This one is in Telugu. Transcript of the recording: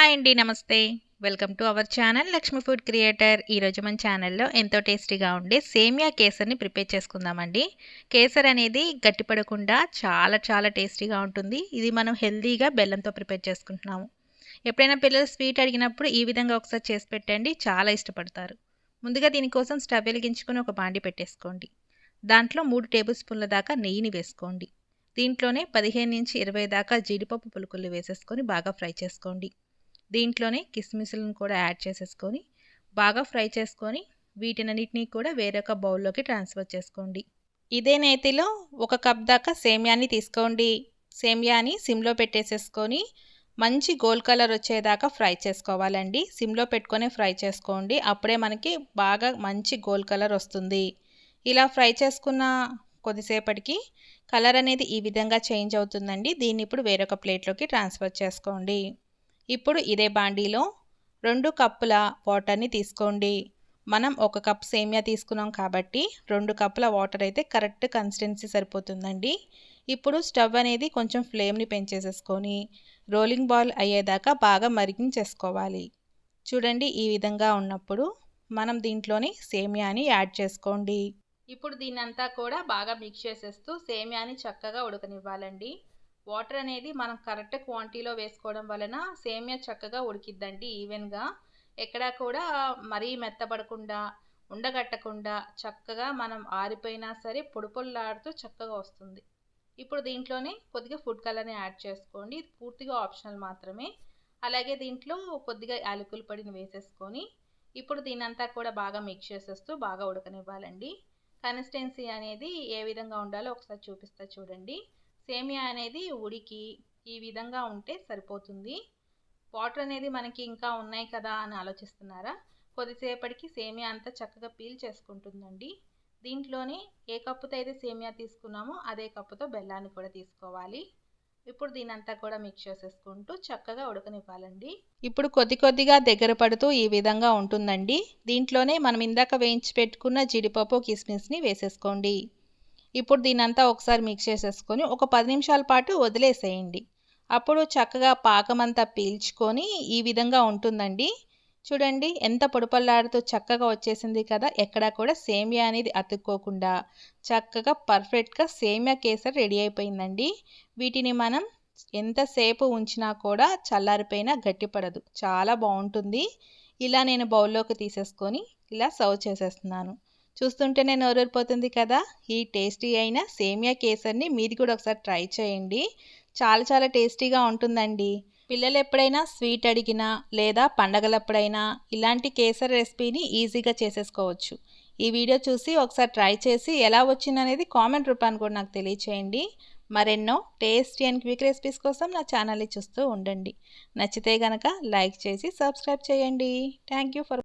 హాయ్ అండి నమస్తే. Welcome to our channel Lakshmi food creator. ఈరోజు మన ఛానల్లో ఎంతో టేస్టీగా ఉండే సేమియా కేసర్ని ప్రిపేర్ చేసుకుందామండి. కేసర్ అనేది గట్టిపడకుండా చాలా చాలా టేస్టీగా ఉంటుంది. ఇది మనం హెల్తీగా బెల్లంతో ప్రిపేర్ చేసుకుంటున్నాము. ఎప్పుడైనా పిల్లలు స్వీట్ అడిగినప్పుడు ఈ విధంగా ఒకసారి చేసి పెట్టండి చాలా ఇష్టపడతారు. ముందుగా దీనికోసం స్టవ్ వెలిగించుకుని ఒక బాండి పెట్టేసుకోండి. దాంట్లో మూడు టేబుల్ స్పూన్ల దాకా నెయ్యిని వేసుకోండి. దీంట్లోనే పదిహేను నుంచి ఇరవై దాకా జీడిపప్పు పులుకులు వేసేసుకొని బాగా ఫ్రై చేసుకోండి. దీంట్లోనే కిస్మిస్లను కూడా యాడ్ చేసేసుకొని బాగా ఫ్రై చేసుకొని వీటినన్నిటినీ కూడా వేరొక బౌల్లోకి ట్రాన్స్ఫర్ చేసుకోండి. ఇదే నేతిలో ఒక కప్ దాకా సేమియాని తీసుకోండి. సేమియాని సిమ్లో పెట్టేసేసుకొని మంచి గోల్డ్ కలర్ వచ్చేదాకా ఫ్రై చేసుకోవాలండి. సిమ్లో పెట్టుకొని ఫ్రై చేసుకోండి. అప్పుడే మనకి బాగా మంచి గోల్డ్ కలర్ వస్తుంది. ఇలా ఫ్రై చేసుకున్న కొద్దిసేపటికి కలర్ అనేది ఈ విధంగా చేంజ్ అవుతుందండి. దీన్ని ఇప్పుడు వేరొక ప్లేట్లోకి ట్రాన్స్ఫర్ చేసుకోండి. ఇప్పుడు ఇదే బాండీలో రెండు కప్పుల వాటర్ని తీసుకోండి. మనం ఒక కప్ సేమియా తీసుకున్నాం కాబట్టి రెండు కప్పుల వాటర్ అయితే కరెక్ట్ కన్సిస్టెన్సీ సరిపోతుందండి. ఇప్పుడు స్టవ్ అనేది కొంచెం ఫ్లేమ్ని పెంచేసేసుకొని రోలింగ్ బాల్ అయ్యేదాకా బాగా మరిగించేసుకోవాలి. చూడండి ఈ విధంగా ఉన్నప్పుడు మనం దీంట్లోని సేమియాని యాడ్ చేసుకోండి. ఇప్పుడు దీన్నంతా కూడా బాగా మిక్స్ చేసేస్తూ సేమియాని చక్కగా ఉడకనివ్వాలండి. వాటర్ అనేది మనం కరెక్ట్ క్వాంటిటీలో వేసుకోవడం వలన సేమియా చక్కగా ఉడికిద్దండి ఈవెన్గా. ఎక్కడా కూడా మరీ మెత్తపడకుండా ఉండగట్టకుండా చక్కగా మనం ఆరిపోయినా సరే పొడిపొల్లాడుతూ చక్కగా వస్తుంది. ఇప్పుడు దీంట్లోనే కొద్దిగా ఫుడ్ కలర్ని యాడ్ చేసుకోండి. ఇది పూర్తిగా ఆప్షనల్ మాత్రమే. అలాగే దీంట్లో కొద్దిగా యాలకుల పొడిని వేసేసుకొని ఇప్పుడు దీనంతా కూడా బాగా మిక్స్ చేసేస్తూ బాగా ఉడకనివ్వాలండి. కన్సిస్టెన్సీ అనేది ఏ విధంగా ఉండాలో ఒకసారి చూపిస్తా చూడండి. సేమియా అనేది ఉడికి ఈ విధంగా ఉంటే సరిపోతుంది. వాటర్ అనేది మనకి ఇంకా ఉన్నాయి కదా అని ఆలోచిస్తున్నారా? కొద్దిసేపటికి సేమియా అంతా చక్కగా పీల్ చేసుకుంటుందండి. దీంట్లోనే ఏ కప్పుతో అయితే సేమియా తీసుకున్నామో అదే కప్పుతో బెల్లాన్ని కూడా తీసుకోవాలి. ఇప్పుడు దీనంతా కూడా మిక్స్ చేసేసుకుంటూ చక్కగా ఉడకనివ్వాలండి. ఇప్పుడు కొద్ది కొద్దిగా దగ్గర పడుతూ ఈ విధంగా ఉంటుందండి. దీంట్లోనే మనం ఇందాక వేయించి పెట్టుకున్న జీడిపప్పు కిస్మిస్ని వేసేసుకోండి. ఇప్పుడు దీనంతా ఒకసారి మిక్స్ చేసేసుకొని ఒక పది నిమిషాల పాటు వదిలేసేయండి. అప్పుడు చక్కగా పాకమంతా పీల్చుకొని ఈ విధంగా ఉంటుందండి. చూడండి ఎంత పొడిపల్లాడుతూ చక్కగా వచ్చేసింది కదా! ఎక్కడా కూడా సేమియా అనేది అతుక్కోకుండా చక్కగా పర్ఫెక్ట్గా సేమియా కేసరి రెడీ అయిపోయిందండి. వీటిని మనం ఎంతసేపు ఉంచినా కూడా చల్లారిపోయినా గట్టిపడదు. చాలా బాగుంటుంది. ఇలా నేను బౌల్లోకి తీసేసుకొని ఇలా సర్వ్ చేసేస్తున్నాను. చూస్తుంటేనే నోరూరిపోతుంది కదా. ఈ టేస్టీ అయిన సేమియా కేసర్ని మీది కూడా ఒకసారి ట్రై చేయండి. చాలా చాలా టేస్టీగా ఉంటుందండి. పిల్లలు ఎప్పుడైనా స్వీట్ అడిగినా లేదా పండగలప్పుడైనా ఇలాంటి కేసర్ రెసిపీని ఈజీగా చేసేసుకోవచ్చు. ఈ వీడియో చూసి ఒకసారి ట్రై చేసి ఎలా వచ్చిందనేది కామెంట్ రూపాన్ని కూడా నాకు తెలియచేయండి. మరెన్నో టేస్టీ అండ్ క్విక్ రెసిపీస్ కోసం నా ఛానల్ని చూస్తూ ఉండండి. నచ్చితే కనుక లైక్ చేసి సబ్స్క్రైబ్ చేయండి. Thank you for